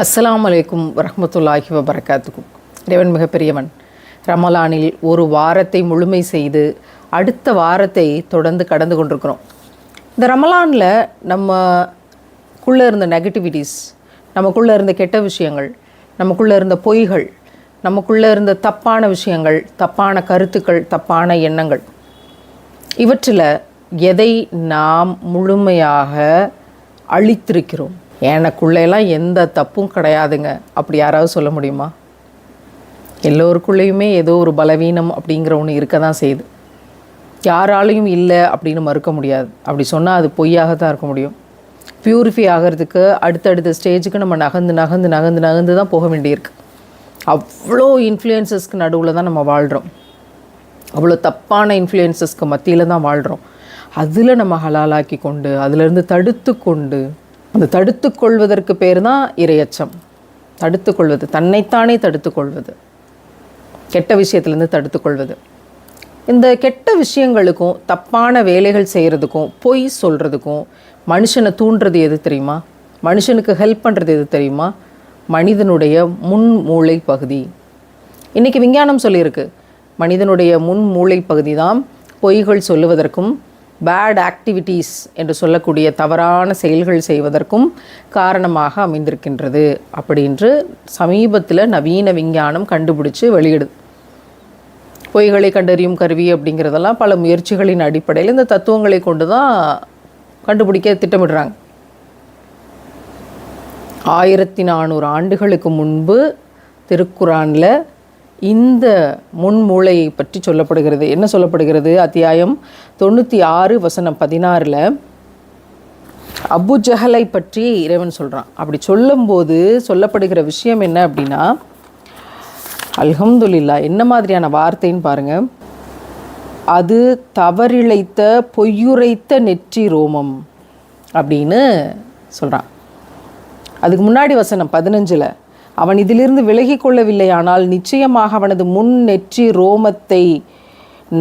அஸ்லாம் அலைக்கும் வரமத்துல்லாஹி வபரகாத்துக்கும் இறைவன் மிகப்பெரியவன். ரமலானில் ஒரு வாரத்தை முழுமை செய்து அடுத்த வாரத்தை தொடர்ந்து கடந்து கொண்டிருக்கிறோம். இந்த ரமலானில் நம்மக்குள்ளே இருந்த நெகட்டிவிட்டிஸ் நமக்குள்ளே இருந்த கெட்ட விஷயங்கள் நமக்குள்ளே இருந்த பொய்கள் நமக்குள்ளே இருந்த தப்பான விஷயங்கள் தப்பான கருத்துக்கள் தப்பான எண்ணங்கள் இவற்றில் எதை நாம் முழுமையாக அழித்திருக்கிறோம்? எனக்குள்ளெல்லாம் எந்த தப்பும் கிடையாதுங்க. அப்படி யாராவது சொல்ல முடியுமா? எல்லோருக்குள்ளேயுமே ஏதோ ஒரு பலவீனம் அப்படிங்கிற ஒன்று இருக்க தான் செய்யுது. யாராலையும் இல்லை அப்படின்னு மறுக்க முடியாது. அப்படி சொன்னால் அது பொய்யாக தான் இருக்க முடியும். ப்யூரிஃபை ஆகிறதுக்கு அடுத்தடுத்த ஸ்டேஜுக்கு நம்ம நகர்ந்து நகர்ந்து நகர்ந்து நகர்ந்து தான் போக வேண்டியிருக்கு. அவ்வளோ இன்ஃப்ளூயன்சஸ்க்கு நடுவில் தான் நம்ம வாழ்கிறோம் அவ்வளோ தப்பான இன்ஃப்ளூயன்சஸ்க்கு மத்தியில் தான் வாழ்கிறோம் அதில் நம்ம ஹலாலாக்கி கொண்டு அதிலேருந்து தடுத்து கொண்டு அந்த தடுத்து கொள்வதற்கு பேர் தான் இரையச்சம். தடுத்து கொள்வது தன்னைத்தானே தடுத்து கொள்வது கெட்ட விஷயத்துலேருந்து தடுத்து கொள்வது இந்த கெட்ட விஷயங்களுக்கும் தப்பான வேலைகள் செய்கிறதுக்கும் பொய் சொல்கிறதுக்கும் மனுஷனை தூண்டுறது எது தெரியுமா? மனுஷனுக்கு ஹெல்ப் பண்ணுறது எது தெரியுமா? மனிதனுடைய முன் மூளை பகுதி. இன்றைக்கி விஞ்ஞானம் சொல்லியிருக்கு. மனிதனுடைய முன் மூளை பகுதி தான் பொய்கள் சொல்லுவதற்கும் பேட் ஆக்டிவிட்டீஸ் என்று சொல்லக்கூடிய தவறான செயல்கள் செய்வதற்கும் காரணமாக அமைந்திருக்கின்றது அப்படின்று சமீபத்தில் நவீன விஞ்ஞானம் கண்டுபிடிச்சு வெளியிடுது பொய்களை கண்டறியும் கருவி அப்படிங்கிறதெல்லாம் பல முயற்சிகளின் அடிப்படையில் இந்த தத்துவங்களை கொண்டு தான் கண்டுபிடிக்க திட்டமிடுறாங்க. ஆயிரத்தி நானூறு ஆண்டுகளுக்கு முன்பு திருக்குறானில் இந்த முன்மூளையை பற்றி சொல்லப்படுகிறது. என்ன சொல்லப்படுகிறது? அத்தியாயம் தொண்ணூற்றி ஆறு வசனம் பதினாறில் அபு ஜஹலை பற்றி இறைவன் சொல்கிறான் அப்படி சொல்லும்போது சொல்லப்படுகிற விஷயம் என்ன அப்படின்னா அல்ஹம்துல்லா என்ன மாதிரியான வார்த்தைன்னு பாருங்கள் அது தவறிழைத்த பொய்யுரைத்த நெற்றி ரோமம் அப்படின்னு சொல்கிறான் அதுக்கு முன்னாடி வசனம் பதினஞ்சில் அவன் இதிலிருந்து விலகி கொள்ளவில்லையானால் நிச்சயமாக அவனது முன் நெற்றி ரோமத்தை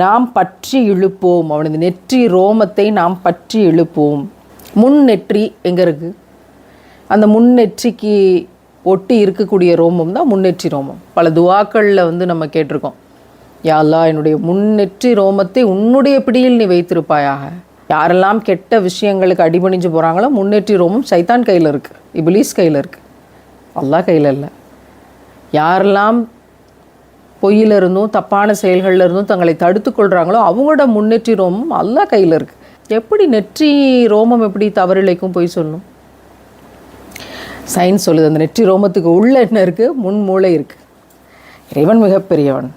நாம் பற்றி இழுப்போம். அவனது நெற்றி ரோமத்தை நாம் பற்றி இழுப்போம். முன் நெற்றி எங்கே இருக்குது அந்த முன் நெற்றிக்கு ஒட்டி இருக்கக்கூடிய ரோமம் தான் முன்னெற்றி ரோமம். பல துவாக்களில் வந்து நம்ம கேட்டிருக்கோம். யாழ்லா என்னுடைய முன்னெற்றி ரோமத்தை உன்னுடைய பிடியில் நீ வைத்திருப்பாயாக. யாரெல்லாம் கெட்ட விஷயங்களுக்கு அடிபணிஞ்சு போகிறாங்களோ முன்னேற்றி ரோமம் சைத்தான் கையில் இருக்குது இபிலீஸ் கையில் இருக்குது அல்லா கையில் இல்லை. யாரெல்லாம் பொய்யில இருந்தும் தப்பான செயல்களில் இருந்தும் தங்களை தடுத்து கொள்கிறாங்களோ அவங்களோட முன்னேற்றி ரோமம் அல்லா கையில் இருக்குது எப்படி நெற்றி ரோமம் எப்படி தவறிழைக்கும் பொய் சொல்லணும் சயின்ஸ் சொல்லுது அந்த நெற்றி ரோமத்துக்கு உள்ள என்ன இருக்குது முன் மூளை இருக்குது இறைவன் மிகப்பெரியவன்.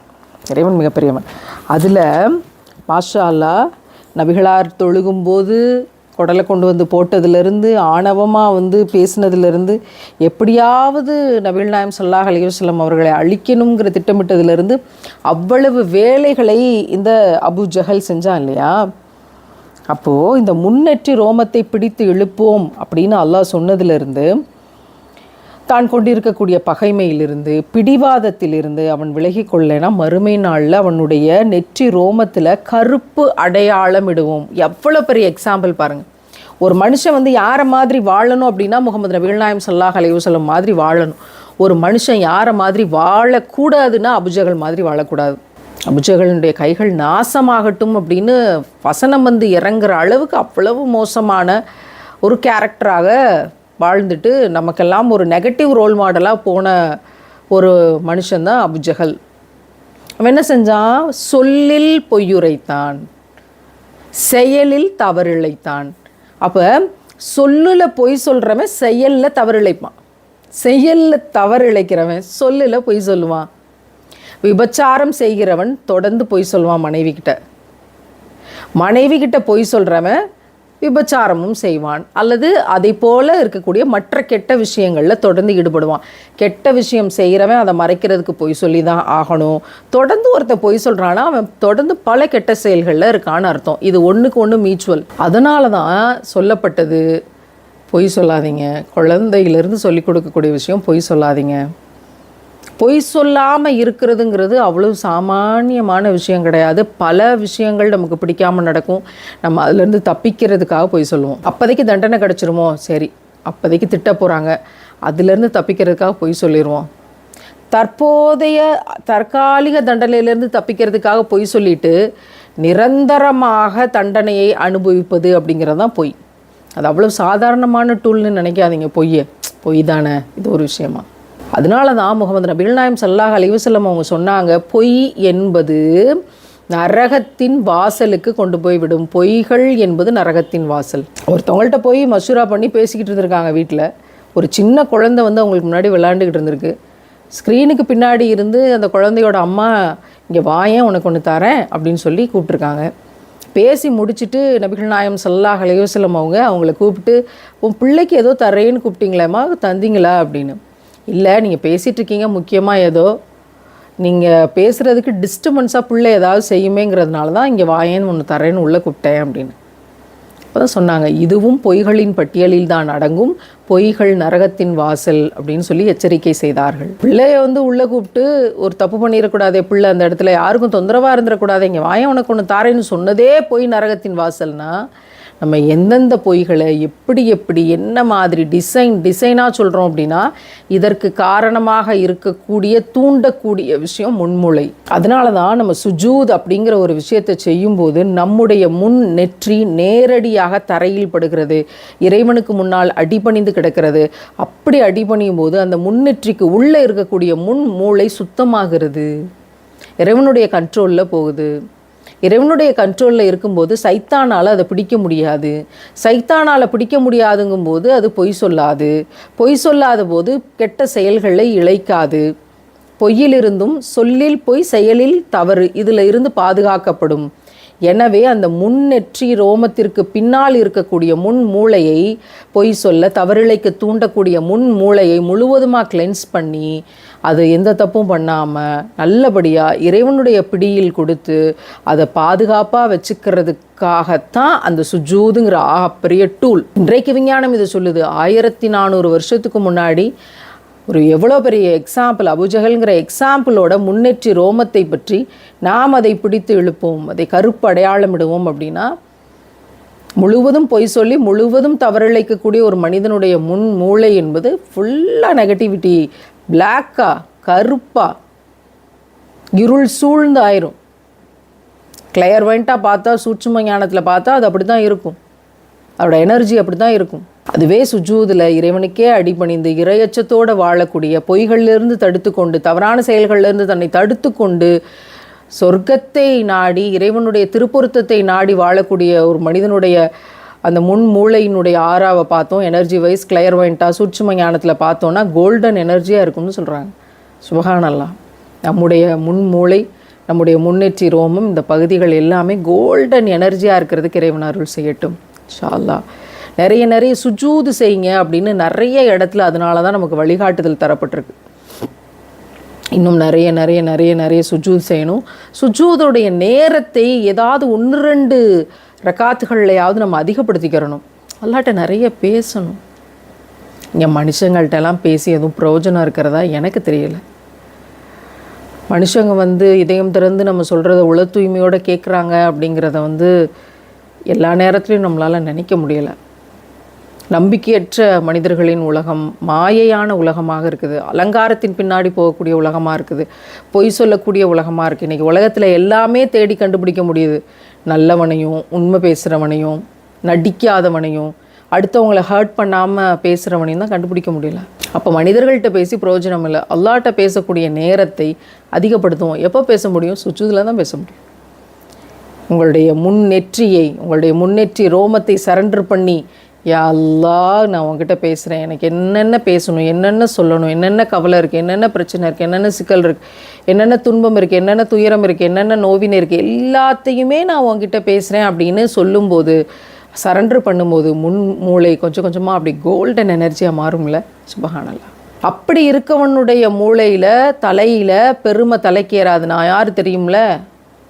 இறைவன் மிகப்பெரியவன். அதில் மாஷா அல்லா நபிகளார் தொழுகும்போது குடலை கொண்டு வந்து போட்டதுலேருந்து ஆணவமாக வந்து பேசினதுலேருந்து எப்படியாவது நபில் நாயம் சொல்லாஹ் அலிவசல்லம் அவர்களை அழிக்கணுங்கிற திட்டமிட்டதுலேருந்து அவ்வளவு வேலைகளை இந்த அபு ஜஹல் செஞ்சான் இல்லையா? அப்போது இந்த முன்னெற்றி ரோமத்தை பிடித்து இழுப்போம் அப்படின்னு அல்லாஹ் சொன்னதிலிருந்து தான் கொண்டிருக்கக்கூடிய பகைமையிலிருந்து பிடிவாதத்திலிருந்து அவன் விலகி கொள்ளனா மறுமை நாளில் அவனுடைய நெற்றி ரோமத்தில் கருப்பு அடையாளம் இடுவோம். எவ்வளோ பெரிய எக்ஸாம்பிள் பாருங்கள் ஒரு மனுஷன் வந்து யாரை மாதிரி வாழணும் அப்படின்னா முகமது நபிகள் நாயம் சல்லாஹ் அலைவசல்லம் மாதிரி வாழணும். ஒரு மனுஷன் யாரை மாதிரி வாழக்கூடாதுன்னா அபுஜகல் மாதிரி வாழக்கூடாது. அபுஜகளுடைய கைகள் நாசமாகட்டும் அப்படின்னு வசனம் வந்து இறங்குற அளவுக்கு அவ்வளவு மோசமான ஒரு கேரக்டராக வாழ்ந்துட்டு நமக்கெல்லாம் ஒரு நெகட்டிவ் ரோல் மாடலாக போன ஒரு மனுஷன்தான் அபுஜஹல் அவன் என்ன செஞ்சான் சொல்லில் பொய்யுரைத்தான். செயலில் தவறிழைத்தான். அப்போ சொல்லில் பொய் சொல்கிறவன் செயலில் தவறிழைப்பான். செயலில் தவறிழைக்கிறவன் சொல்லில் பொய் சொல்லுவான். விபச்சாரம் செய்கிறவன் தொடர்ந்து பொய் சொல்லுவான் மனைவி கிட்ட மனைவி கிட்ட பொய் சொல்கிறவன் விபச்சாரமும் செய்வான். அல்லது அதை போல இருக்கக்கூடிய மற்ற கெட்ட விஷயங்களில் தொடர்ந்து ஈடுபடுவான். கெட்ட விஷயம் செய்கிறவன் அதை மறைக்கிறதுக்கு பொய் சொல்லி தான் ஆகணும். தொடர்ந்து ஒருத்த பொய் சொல்கிறான்னா அவன் தொடர்ந்து பல கெட்ட செயல்களில் இருக்கான்னு அர்த்தம். இது ஒன்றுக்கு ஒன்று மியூச்சுவல் அதனால தான் சொல்லப்பட்டது பொய் சொல்லாதீங்க. குழந்தையிலிருந்து சொல்லிக் கொடுக்கக்கூடிய விஷயம் பொய் சொல்லாதீங்க. பொய் சொல்லாமல் இருக்கிறதுங்கிறது அவ்வளோ சாமானியமான விஷயம் கிடையாது. பல விஷயங்கள் நமக்கு பிடிக்காமல் நடக்கும். நம்ம அதுலேருந்து தப்பிக்கிறதுக்காக பொய் சொல்லுவோம். அப்போதைக்கு தண்டனை கிடச்சிருமோ? சரி. அப்போதைக்கு திட்ட போகிறாங்க அதுலேருந்து தப்பிக்கிறதுக்காக பொய் சொல்லிடுவோம் தற்போதைய தற்காலிக தண்டனையிலேருந்து தப்பிக்கிறதுக்காக பொய் சொல்லிட்டு நிரந்தரமாக தண்டனையை அனுபவிப்பது அப்படிங்கிறது தான் பொய். அது அவ்வளோ சாதாரணமான டூல்னு நினைக்காதீங்க. பொய்யை. பொய் தானே. இது ஒரு விஷயமா. அதனால தான் முகமது நபிகள் நாயம் சல்லாஹ் அலிவசல்லம் அவங்க சொன்னாங்க பொய் என்பது நரகத்தின் வாசலுக்கு கொண்டு போய் விடும். பொய்கள் என்பது நரகத்தின் வாசல். ஒருத்தவங்கள்ட்ட போய் மசூரா பண்ணி பேசிக்கிட்டு இருந்திருக்காங்க வீட்டில் ஒரு சின்ன குழந்தை வந்து அவங்களுக்கு முன்னாடி விளாண்டுக்கிட்டு இருந்திருக்கு. ஸ்க்ரீனுக்கு பின்னாடி இருந்து அந்த குழந்தையோட அம்மா இங்கே வாயேன் உனக்கு ஒன்று தரேன் அப்படின்னு சொல்லி கூப்பிட்ருக்காங்க பேசி முடிச்சுட்டு நபிகள் நாயம் சல்லாஹ் அலையுசல்லம் அவங்க அவங்கள கூப்பிட்டு உன் பிள்ளைக்கு ஏதோ தரேன்னு கூப்பிட்டீங்களேம்மா? தந்தீங்களா? அப்படின்னு. இல்லை நீங்கள் பேசிகிட்டு இருக்கீங்க முக்கியமாக ஏதோ நீங்கள் பேசுகிறதுக்கு டிஸ்டர்பன்ஸாக பிள்ளை ஏதாவது செய்யுமேங்கிறதுனால தான் இங்கே வாயேன்னு ஒன்று தரேன்னு உள்ளே கூப்பிட்டேன் அப்படின்னு. அப்போ தான் சொன்னாங்க இதுவும் பொய்களின் பட்டியலில் தான் அடங்கும் பொய்கள் நரகத்தின் வாசல் அப்படின்னு சொல்லி எச்சரிக்கை செய்தார்கள். பிள்ளைய வந்து உள்ளே கூப்பிட்டு ஒரு தப்பு பண்ணிடக்கூடாதே பிள்ளை அந்த இடத்துல யாருக்கும் தொந்தரவாக இருந்துடக்கூடாது இங்கே வாயம் உனக்கு ஒன்று தாரேன்னு சொன்னதே பொய் நரகத்தின் வாசல்னால் நம்ம எந்தெந்த பொய்களை எப்படி எப்படி என்ன மாதிரி டிசைன் டிசைனாக சொல்கிறோம் அப்படின்னா இதற்கு காரணமாக இருக்கக்கூடிய தூண்டக்கூடிய விஷயம் முன்முளை. அதனால தான் நம்ம சுஜூத் அப்படிங்கிற ஒரு விஷயத்தை செய்யும்போது நம்முடைய முன் நெற்றி நேரடியாக தரையில் படுகிறது. இறைவனுக்கு முன்னால் அடிபணிந்து கிடக்கிறது. அப்படி அடிபணியும் போது அந்த முன்னெற்றிக்கு உள்ளே இருக்கக்கூடிய முன் மூளை சுத்தமாகிறது. இறைவனுடைய கண்ட்ரோலில் போகுது. இறைவனுடைய கண்ட்ரோலில் இருக்கும்போது சைத்தானால் அதை பிடிக்க முடியாது. சைத்தானால் பிடிக்க முடியாதுங்கும்போது அது பொய் சொல்லாது. பொய் சொல்லாத போது கெட்ட செயல்களை இழைக்காது. பொய்யிலிருந்தும் சொல்லில் பொய் செயலில் தவறு இதில் இருந்து பாதுகாக்கப்படும். எனவே அந்த முன்னெற்றி ரோமத்திற்கு பின்னால் இருக்கக்கூடிய முன் மூளையை பொய் சொல்ல தவறிழைக்க தூண்டக்கூடிய முன் மூளையை முழுவதுமாக கிளென்ஸ் பண்ணி அது எந்த தப்பும் பண்ணாமல் நல்லபடியாக இறைவனுடைய பிடியில் கொடுத்து அதை பாதுகாப்பாக வச்சுக்கிறதுக்காகத்தான் அந்த சுஜூதுங்கிற ஆகப்பெரிய பெரிய டூல் இன்றைக்கு விஞ்ஞானம் இது சொல்லுது. ஆயிரத்தி நானூறு வருஷத்துக்கு முன்னாடி ஒரு எவ்வளோ பெரிய எக்ஸாம்பிள் அபுஜகல்ங்கிற எக்ஸாம்பிளோட முன்னேற்றி ரோமத்தை பற்றி நாம் அதை பிடித்து இழுப்போம் அதை கருப்பு அடையாளமிடுவோம் அப்படின்னா முழுவதும் பொய் சொல்லி முழுவதும் தவறிழைக்கக்கூடிய ஒரு மனிதனுடைய முன் மூளை என்பது ஃபுல்லாக நெகட்டிவிட்டி பிளாக்கா கருப்பா இருள் சூழ்ந்து ஆயிரும். கிளையர் வைண்ட்டாக பார்த்தா சூட்சும ஞானத்தில் பார்த்தா அது அப்படி தான் இருக்கும். அதோட எனர்ஜி அப்படி தான் இருக்கும். அதுவே சுஜூதில் இறைவனுக்கே அடிபணிந்து இரையச்சத்தோடு வாழக்கூடிய பொய்கள்லேருந்து தடுத்து கொண்டு தவறான செயல்களிலிருந்து தன்னை தடுத்து கொண்டு சொர்க்கத்தை நாடி இறைவனுடைய திருப்பொருத்தத்தை நாடி வாழக்கூடிய ஒரு மனிதனுடைய அந்த முன் மூளையினுடைய ஆறாவை பார்த்தோம். எனர்ஜி வைஸ் கிளையர் வைண்டா சூட்சும ஞானத்தில் பார்த்தோன்னா கோல்டன் எனர்ஜியாக இருக்கும்னு சொல்கிறாங்க சுபகானல்லா. நம்முடைய முன் மூளை நம்முடைய முன்னேற்றி ரோமம் இந்த பகுதிகள் எல்லாமே கோல்டன் எனர்ஜியாக இருக்கிறதுக்கு இறைவன் அருள் செய்யட்டும். ஷால்லா நிறைய நிறைய சுஜூது செய்யுங்க அப்படின்னு நிறைய இடத்துல அதனால தான் நமக்கு வழிகாட்டுதல் தரப்பட்டிருக்கு. இன்னும் நிறைய நிறைய நிறைய நிறைய சுஜூத் செய்யணும். சுஜூதோடைய நேரத்தை ஏதாவது ஒன்று ரெண்டு ரக்காத்துகள்லையாவது நம்ம அதிகப்படுத்திக்கிறணும். அல்லாட்ட நிறைய பேசணும். இங்கே மனுஷங்கள்ட்டெல்லாம் பேசி எதுவும் பிரயோஜனம் இருக்கிறதா எனக்கு தெரியல. மனுஷங்க வந்து இதயம் திறந்து நம்ம சொல்கிறத உள தூய்மையோடு கேட்குறாங்க அப்படிங்கிறத வந்து எல்லா நேரத்துலையும் நம்மளால் நினைக்க முடியலை. நம்பிக்கையற்ற மனிதர்களின் உலகம் மாயையான உலகமாக இருக்குது. அலங்காரத்தின் பின்னாடி போகக்கூடிய உலகமாக இருக்குது. பொய் சொல்லக்கூடிய உலகமாக இருக்குது இன்றைக்கி உலகத்தில் எல்லாமே தேடி கண்டுபிடிக்க முடியுது. நல்லவனையும் உண்மை பேசுகிறவனையும் நடிக்காதவனையும் அடுத்தவங்களை ஹர்ட் பண்ணாமல் பேசுகிறவனையும் தான் கண்டுபிடிக்க முடியல. அப்போ மனிதர்கள்ட்ட பேசி பிரயோஜனம் இல்லை. அல்லாட்ட பேசக்கூடிய நேரத்தை அதிகப்படுத்துவோம். எப்போ பேச முடியும்? சுற்றுதில் தான் பேச முடியும். உங்களுடைய முன்னெற்றியை உங்களுடைய முன்னெற்றி ரோமத்தை சரண்டர் பண்ணி யா நான் உங்ககிட்ட பேசுகிறேன் எனக்கு என்னென்ன பேசணும் என்னென்ன சொல்லணும் என்னென்ன கவலை இருக்குது என்னென்ன பிரச்சனை இருக்குது என்னென்ன சிக்கல் இருக்குது என்னென்ன துன்பம் இருக்குது என்னென்ன துயரம் இருக்குது என்னென்ன நோவினை இருக்குது எல்லாத்தையுமே நான் உங்ககிட்ட பேசுகிறேன் அப்படின்னு சொல்லும்போது சரண்டர் பண்ணும்போது முன் மூளை கொஞ்சம் கொஞ்சமாக அப்படி கோல்டன் எனர்ஜியாக மாறும்ல? சுபகானல்லா அப்படி இருக்கவனுடைய மூளையில் தலையில் பெருமை தலைக்கேறாது. நான் யார் தெரியும்ல?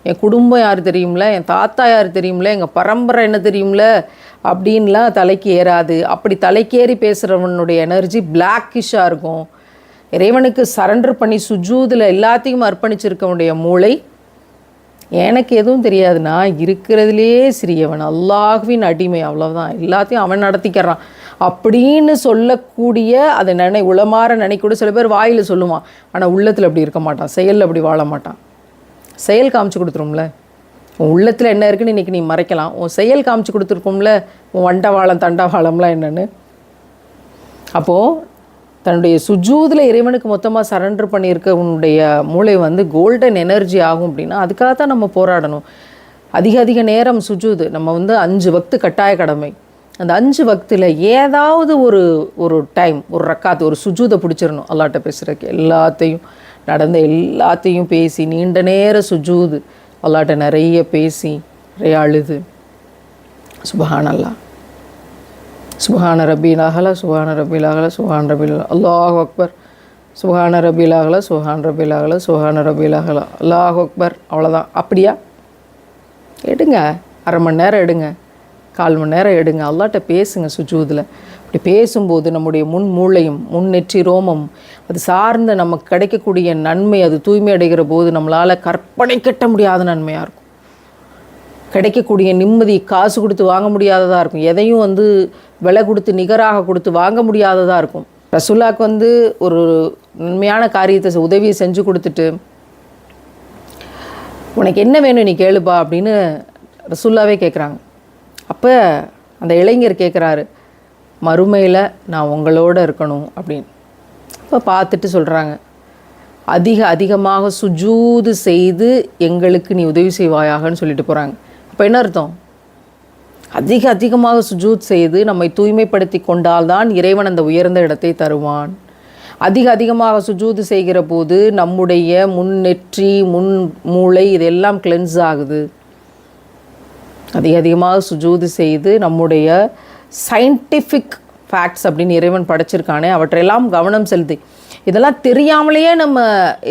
என் குடும்பம் யார் தெரியும்ல? என் தாத்தா யார் தெரியும்ல? எங்கள் பரம்பரை என்ன தெரியும்ல? அப்படின்லாம் தலைக்கு ஏறாது. அப்படி தலைக்கேறி பேசுகிறவனுடைய எனர்ஜி பிளாக்கிஷாக இருக்கும். இறைவனுக்கு சரண்டர் பண்ணி சுஜூதில் எல்லாத்தையும் அர்ப்பணிச்சிருக்கவனுடைய மூளை எனக்கு எதுவும் தெரியாதுன்னா இருக்கிறதுலே சிறியவன். அல்லாஹுவின் அடிமை. அவ்வளோதான் எல்லாத்தையும் அவன் நடத்திக்கிறான். அப்படின்னு சொல்லக்கூடிய அதை நினை உளமாற நினைக்கூட சில பேர் வாயில் சொல்லுவான். ஆனால் உள்ளத்தில் அப்படி இருக்க மாட்டான். செயலில் அப்படி வாழ மாட்டான். செயல் காமிச்சு கொடுத்துரும்ல உன் உள்ளத்தில் என்ன இருக்குன்னு இன்றைக்கி நீ மறைக்கலாம். உன் செயல் காமிச்சு கொடுத்துருக்கோம்ல உன் வண்டவாளம் தண்டவாளம்லாம் என்னென்னு. அப்போது தன்னுடைய சுஜூதில் இறைவனுக்கு மொத்தமாக சரண்டர் பண்ணியிருக்க உன்னுடைய மூளை வந்து கோல்டன் எனர்ஜி ஆகும் அப்படின்னா அதுக்காக தான் நம்ம போராடணும். அதிக அதிக நேரம் சுஜூது நம்ம வந்து அஞ்சு வக்து கட்டாய கடமை. அந்த அஞ்சு வக்தில் ஏதாவது ஒரு ஒரு டைம் ஒரு ரக்காத்து ஒரு சுஜூதை பிடிச்சிடணும். அல்லாட்ட பேசுகிறக்கு எல்லாத்தையும் நடந்த எல்லாத்தையும் பேசி நீண்ட நேர சுஜூது அல்லாட்ட நிறைய பேசி நிறைய அழுது. சுபஹானல்லா. சுபஹான ரபீல் அகல சுபஹான ரபீல் அகல சுஹான் ரபீல் அல்லாஹ் அக்பர். சுஹான ரபீல் அகல சுஹான் ரபீல் அகல சுஹான ரபீல் அகல. அல்லாஹ் அக்பர். அவ்வளோதான் அப்படியா? எடுங்க. அரை மணி நேரம் எடுங்க. கால் மணி நேரம் எடுங்க. அல்லாட்ட பேசுங்க சுஜூதில். இப்படி பேசும்போது நம்முடைய முன் மூளையும் முன் நெற்றி ரோமம் அது சார்ந்த நமக்கு கிடைக்கக்கூடிய நன்மை அது தூய்மை அடைகிற போது நம்மளால் கற்பனை கட்ட முடியாத நன்மையாக இருக்கும். கிடைக்கக்கூடிய நிம்மதி காசு கொடுத்து வாங்க முடியாததாக இருக்கும். எதையும் வந்து விலை கொடுத்து நிகராக கொடுத்து வாங்க முடியாததாக இருக்கும். ரசுல்லாக்கு வந்து ஒரு நன்மையான காரியத்தை உதவியை செஞ்சு கொடுத்துட்டு உனக்கு என்ன வேணும் நீ கேளுப்பா அப்படின்னு ரசுல்லாவே கேட்குறாங்க அப்போ அந்த இளைஞர் கேட்குறாரு மறுமையில் நான் உங்களோட இருக்கணும் அப்படின்னு. இப்போ பார்த்துட்டு சொல்கிறாங்க அதிக அதிகமாக சுஜூது செய்து எங்களுக்கு நீ உதவி செய்வாயாகன்னு சொல்லிட்டு போகிறாங்க இப்போ என்ன அர்த்தம்? அதிக அதிகமாக சுஜூத் செய்து நம்மை தூய்மைப்படுத்தி கொண்டால்தான் இறைவன் அந்த உயர்ந்த இடத்தை தருவான். அதிக அதிகமாக சுஜூது செய்கிற போது நம்முடைய முன் நெற்றி முன் மூளை இதெல்லாம் கிளென்ஸ் ஆகுது. அதிக அதிகமாக சுஜூது செய்து நம்முடைய சயின்டிஃபிக் ஃபேக்ட்ஸ் அப்படின்னு இறைவன் படைச்சிருக்கானே அவற்றையெல்லாம் கவனம் செலுத்தி. இதெல்லாம் தெரியாமலேயே நம்ம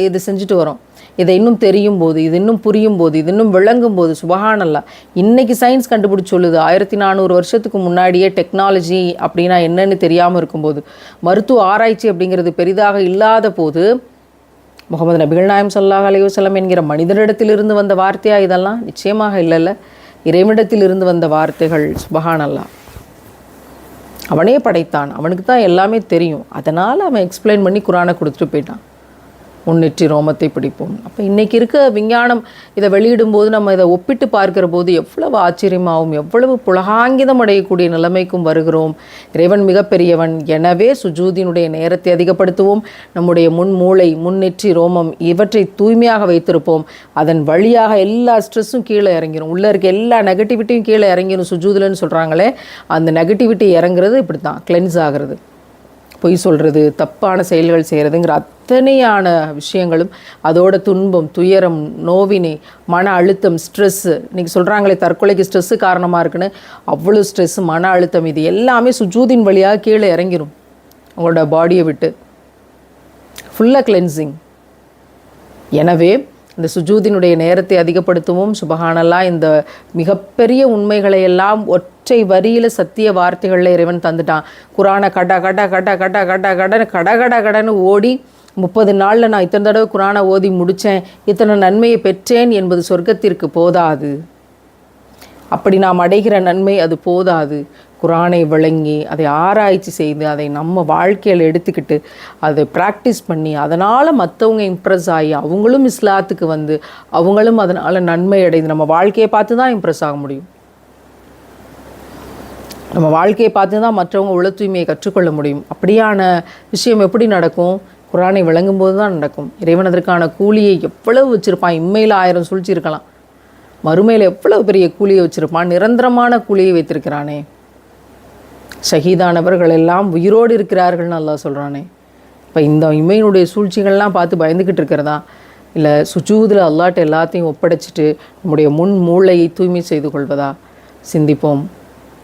இது செஞ்சுட்டு வரோம். இதை இன்னும் தெரியும் போது இது இன்னும் புரியும் போது இது இன்னும் விளங்கும் போது சுபகானல்லா. இன்றைக்கி சயின்ஸ் கண்டுபிடிச்சி சொல்லுது ஆயிரத்தி நானூறு வருஷத்துக்கு முன்னாடியே டெக்னாலஜி அப்படின்னா என்னன்னு தெரியாமல் இருக்கும்போது மருத்துவ ஆராய்ச்சி அப்படிங்கிறது பெரிதாக இல்லாத போது முகமது நபிகள் நாயம் சல்லாஹ் அலையுசலம் என்கிற மனிதனிடத்திலிருந்து வந்த வார்த்தையா இதெல்லாம்? நிச்சயமாக இல்லைல்ல. இறைவனிடத்திலிருந்து வந்த வார்த்தைகள் சுபஹானல்லா அவனே படைத்தான். அவனுக்கு தான் எல்லாமே தெரியும். அதனால் அவன் எக்ஸ்பிளைன் பண்ணி குரானை கொடுத்துட்டு போயிட்டான். முன்னேற்றி ரோமத்தை பிடிப்போம். அப்போ இன்றைக்கி இருக்க விஞ்ஞானம் இதை வெளியிடும்போது நம்ம இதை ஒப்பிட்டு பார்க்கிற போது எவ்வளவு ஆச்சரியமாகவும் எவ்வளவு புலகாங்கிதம் அடையக்கூடிய நிலைமைக்கும் வருகிறோம். இறைவன் மிகப்பெரியவன். எனவே சுஜூதினுடைய நேரத்தை அதிகப்படுத்துவோம். நம்முடைய முன் மூளை முன்னெற்றி ரோமம் இவற்றை தூய்மையாக வைத்திருப்போம். அதன் வழியாக எல்லா ஸ்ட்ரெஸ்ஸும் கீழே இறங்கிடும் உள்ளே இருக்க எல்லா நெகட்டிவிட்டியும் கீழே இறங்கிடும் சுஜூதிலன்னு சொல்கிறாங்களே அந்த நெகட்டிவிட்டி இறங்குறது இப்படி தான் கிளென்ஸ் ஆகிறது. பொய் சொல்கிறது தப்பான செயல்கள் செய்கிறதுங்கிற அத்தனையான விஷயங்களும் அதோட துன்பம் துயரம் நோவினை மன அழுத்தம் ஸ்ட்ரெஸ்ஸு இன்றைக்கி சொல்கிறாங்களே தற்கொலைக்கு ஸ்ட்ரெஸ்ஸு காரணமாக இருக்குன்னு அவ்வளோ ஸ்ட்ரெஸ்ஸு மன அழுத்தம் இது எல்லாமே சுஜூதின் வழியாக கீழே இறங்கிடும் உங்களோட பாடியை விட்டு. ஃபுல்லாக கிளென்சிங் எனவே இந்த சுஜூதினுடைய நேரத்தை அதிகப்படுத்துவோம். சுபஹானல்லா இந்த மிகப்பெரிய உண்மைகளை எல்லாம் ஒற்றை வரியில் சத்திய வார்த்தைகளில் இறைவன் தந்துட்டான். குரானை கட கட கட கட கட கடன் கட கட கடன்னு ஓடி முப்பது நாளில் நான் இத்தனை தடவை குரானை ஓதி முடித்தேன் இத்தனை நன்மையை பெற்றேன் என்பது சொர்க்கத்திற்கு போதாது. அப்படி நாம் அடைகிற நன்மை அது போதாது. குரானை விளங்கி அதை ஆராய்ச்சி செய்து அதை நம்ம வாழ்க்கையில் எடுத்துக்கிட்டு அதை ப்ராக்டிஸ் பண்ணி அதனால் மற்றவங்க இம்ப்ரெஸ் ஆகி அவங்களும் இஸ்லாத்துக்கு வந்து அவங்களும் அதனால் நன்மை அடைந்து நம்ம வாழ்க்கையை பார்த்து தான் இம்ப்ரெஸ் ஆக முடியும். நம்ம வாழ்க்கையை பார்த்து தான் மற்றவங்க உள தூய்மையை கற்றுக்கொள்ள முடியும். அப்படியான விஷயம் எப்படி நடக்கும்? குரானை விளங்கும் போது தான் நடக்கும். இறைவன் அதற்கான கூலியை எவ்வளவு வச்சுருப்பான்? இம்மையில் ஆயிரம் சூழ்ச்சி இருக்கலாம் மறுமையில் எவ்வளவு பெரிய கூலியை வச்சுருப்பான்? நிரந்தரமான கூலியை வைத்திருக்கிறானே. ஷஹீதானவர்கள் எல்லாம் உயிரோடு இருக்கிறார்கள்னு நல்லா சொல்கிறானே இப்போ இந்த இம்மையினுடைய சூழ்ச்சிகள்லாம் பார்த்து பயந்துக்கிட்டு இருக்கிறதா? இல்லை சுஜூதில் அல்லாட்ட எல்லாத்தையும் ஒப்படைச்சிட்டு நம்முடைய முன் மூளையை தூய்மை செய்து கொள்வதா? சிந்திப்போம்.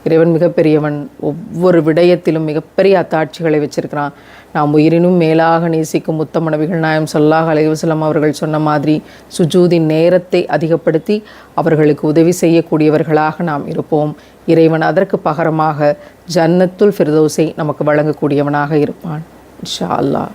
இறைவன் மிகப்பெரியவன். ஒவ்வொரு விடயத்திலும் மிகப்பெரிய அத்தாட்சிகளை வச்சிருக்கிறான். நாம் உயிரினும் மேலாக நேசிக்கும் முத்தம நாயம் சொல்லாஹ் அலைவசலம் அவர்கள் சொன்ன மாதிரி சுஜூதின் நேரத்தை அதிகப்படுத்தி அவர்களுக்கு உதவி செய்யக்கூடியவர்களாக நாம் இருப்போம். இறைவன் அதற்கு பகரமாக ஜன்னத்துல் ஃபிர்தோஸை நமக்கு வழங்கக்கூடியவனாக இருப்பான். இன்ஷா அல்லாஹ்.